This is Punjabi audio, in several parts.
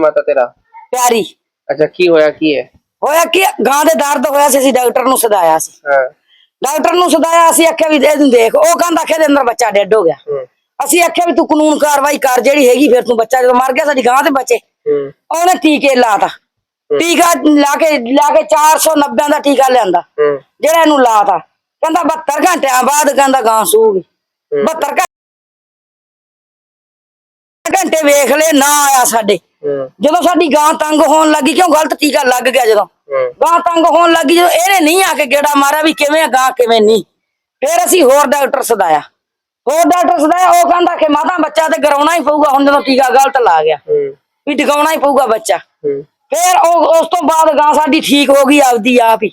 ਮਾਤਾ ਤੇਰਾ? ਪਿਆਰੀ। ਅੱਛਾ ਕੀ ਹੋਇਆ ਕੀ ਹੈ? ਹੋਇਆ ਕਿ ਗਾਂ ਦੇ ਦਰਦ ਹੋਇਆ ਸੀ ਅਸੀਂ ਡਾਕਟਰ ਨੂੰ ਸਦਾਇਆ ਸੀ। ਹਾਂ। ਡਾਕਟਰ ਨੂੰ ਸਦਾਇਆ ਅਸੀਂ ਆਖਿਆ ਵੀ ਦੇ ਇਹਨੂੰ ਦੇਖ। ਉਹ ਕਹਿੰਦਾ ਆਖਿਆ ਦੇ ਅੰਦਰ ਬੱਚਾ ਡੈਡ ਹੋ ਗਿਆ। ਅਸੀਂ ਆਖਿਆ ਵੀ ਤੂੰ ਕਾਨੂੰਨ ਕਾਰਵਾਈ ਕਰ ਜਿਹੜੀ ਹੈਗੀ ਫਿਰ ਤੂੰ ਬੱਚਾ ਜਦੋਂ ਮਰ ਗਿਆ ਸਾਡੀ ਗਾਂ ਤੇ ਬੱਚੇ। ਹੂੰ। ਉਹਨੇ ਟੀਕੇ ਲਾਤਾ। ਟੀਕਾ ਲਾ ਕੇ ਲਾ ਕੇ 490 ਦਾ ਟੀਕਾ ਲਿਆਂਦਾ। ਜਿਹੜਾ ਇਹਨੂੰ ਲਾਤਾ। ਕਹਿੰਦਾ 72 ਘੰਟਿਆਂ ਬਾਅਦ ਕਹਿੰਦਾ ਗਾਂ ਸੂਗੀ 72 ਘੰ- ਘੰਟੇ ਵੇਖ ਲੈ ਨਾ ਆਇਆ ਸਾਡੇ। ਜਦੋਂ ਸਾਡੀ ਗਾਂ ਤੰਗ ਹੋਣ ਲੱਗੀ ਕਿਉਂ ਗਲਤ ਟੀਕਾ ਲੱਗ ਗਿਆ ਜਦੋਂ? ਗਾਂ ਤੰਗ ਹੋਣ ਲੱਗੀ ਜਦੋਂ ਇਹਨੇ ਨਹੀਂ ਆ ਕੇ ਗੇੜਾ ਮਾਰਿਆ ਵੀ ਕਿਵੇਂ ਆ ਗਾਂ ਕਿਵੇਂ ਨਹੀਂ। ਫਿਰ ਅਸੀਂ ਹੋਰ ਡਾਕਟਰ ਸਦਾਇਆ। ਹੋਰ ਡਾਕਟਰ ਸਦਾਇਆ ਉਹ ਕਹਿੰਦਾ ਕਿ ਮਾਤਾ ਬੱਚਾ ਤੇ ਗਰਾਉਣਾ ਹੀ ਪਊਗਾ ਹੁਣ ਜਦੋਂ ਟੀਕਾ ਗਲਤ ਲਾ ਗਿਆ। ਵੀ ਟਿਕਾਉਣਾ ਹੀ ਪਊਗਾ ਬੱਚਾ। ਫਿਰ ਉਹ ਉਸ ਤੋਂ ਬਾਅਦ ਗਾਂ ਸਾਡੀ ਠੀਕ ਹੋ ਗਈ ਆਪਦੀ ਆਪ ਹੀ।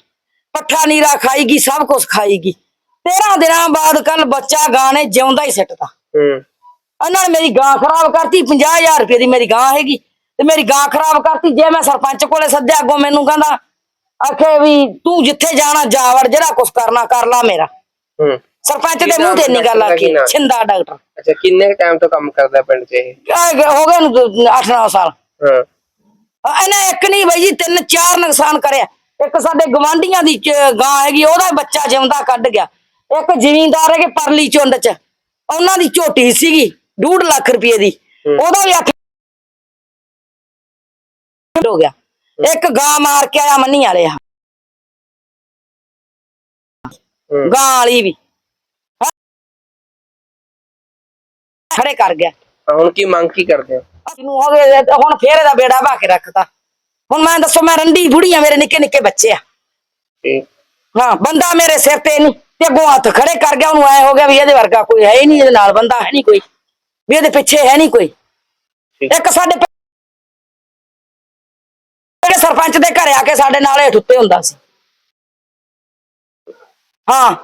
ਪੱਠਾ ਨੀਰਾ ਖਾਈਗੀ ਸਭ ਕੁਝ ਖਾਈਗੀ। 13 ਦਿਨਾਂ ਬਾਅਦ ਕੱਲ ਬੱਚਾ ਗਾਂ ਨੇ ਜਿਉਂਦਾ ਹੀ ਸਿੱਟਤਾ। ਹੂੰ। ਉਹਨਾਂ ਨੇ ਮੇਰੀ ਗਾਂ ਖਰਾਬ ਕਰਤੀ 50000 ਰੁਪਏ ਦੀ ਮੇਰੀ ਗਾਂ ਹੈਗੀ। ਤੇ ਮੇਰੀ ਗਾਂ ਖਰਾਬ ਕਰਤੀ ਜੇ ਮੈਂ ਸਰਪੰਚ ਕੋਲੇ ਸੱਦਿਆ ਅੱਗੋਂ ਮੈਨੂੰ ਕਹਿੰਦਾ ਆਖੇ ਵੀ ਤੂੰ ਜਿੱਥੇ ਜਾਣਾ ਜਾ ਵੜ ਜਿਹੜਾ ਕੁਛ ਕਰਨਾ ਕਰ ਲਾ ਮੇਰਾ। ਹੂੰ। ਸਰਪੰਚ ਦੇ ਮੂੰਹ ਤੇ ਨਹੀਂ ਗੱਲ ਆਖੀ? ਛਿੰਦਾ ਡਾਕਟਰ। ਅੱਛਾ ਕਿੰਨੇ ਟਾਈਮ ਤੋਂ ਕੰਮ ਕਰਦਾ ਪਿੰਡ 'ਚ ਇਹ? ਹੋ ਗਏ ਨੂੰ 8-9 ਸਾਲ। ਹਾਂ। ਇਹਨੇ ਇੱਕ ਨਹੀਂ ਬਾਈ ਜੀ ਤਿੰਨ ਚਾਰ ਨੁਕਸਾਨ ਕਰਿਆ। ਇੱਕ ਸਾਡੇ ਗਵਾਂਢੀਆਂ ਦੀ ਗਾਂ ਹੈਗੀ ਉਹਦਾ ਬੱਚਾ ਜਿਉਂਦਾ ਕੱਢ ਗਿਆ। ਇੱਕ ਜ਼ਿਮੀਂਦਾਰ ਹੈਗੇ ਪਰਲੀ ਚੁੰਡ ਚ। ਉਹਨਾਂ ਦੀ ਝੋਟੀ ਸੀਗੀ 2.5 ਲੱਖ ਰੁਪਏ ਦੀ। ਉਹਦਾ ਵੀ ਹੋ ਗਿਆ। ਇੱਕ ਗਾਂ ਮਾਰ ਕੇ ਆਇਆ ਮੰਨੀ ਵਾਲੇ ਆ। ਗਾਂ ਵਾਲੀ ਵੀ। ਖੜੇ ਕਰ ਗਿਆ। ਹੁਣ ਕੀ ਮੰਗ ਕੀ ਕਰਦੇ ਹੋ? ਨੂੰ ਹੋ ਗਏ ਹੁਣ ਫੇਰ ਇਹਦਾ ਬੇੜਾ ਬਾ ਕੇ ਰੱਖਤਾ। ਹੁਣ ਮੈਂ ਦੱਸੋ ਮੈਂ ਰੰਡੀ ਬੁੜੀ ਆ ਮੇਰੇ ਨਿੱਕੇ ਨਿੱਕੇ ਬੱਚੇ ਆ। ਹਾਂ ਬੰਦਾ ਮੇਰੇ ਸਿਰ ਤੇ ਨਹੀਂ ਤੇ ਅੱਗੋਂ ਹੱਥ ਖੜੇ ਕਰ ਗਿਆ ਉਹਨੂੰ ਐ ਹੋ ਗਿਆ ਵੀ ਇਹਦੇ ਵਰਗਾ ਕੋਈ ਹੈ ਹੀ ਨਹੀਂ ਇਹਦੇ ਨਾਲ ਬੰਦਾ ਹੈ ਨਹੀਂ ਕੋਈ। ਵੀ ਇਹਦੇ ਪਿੱਛੇ ਹੈ ਨਹੀਂ ਕੋਈ। ਇੱਕ ਸਾਡੇ ਸਰਪੰਚ ਦੇ ਘਰੇ ਆ ਕੇ ਸਾਡੇ ਨਾਲ ਹੇਠ ਉੱਤੇ ਹੁੰਦਾ ਸੀ। ਹਾਂ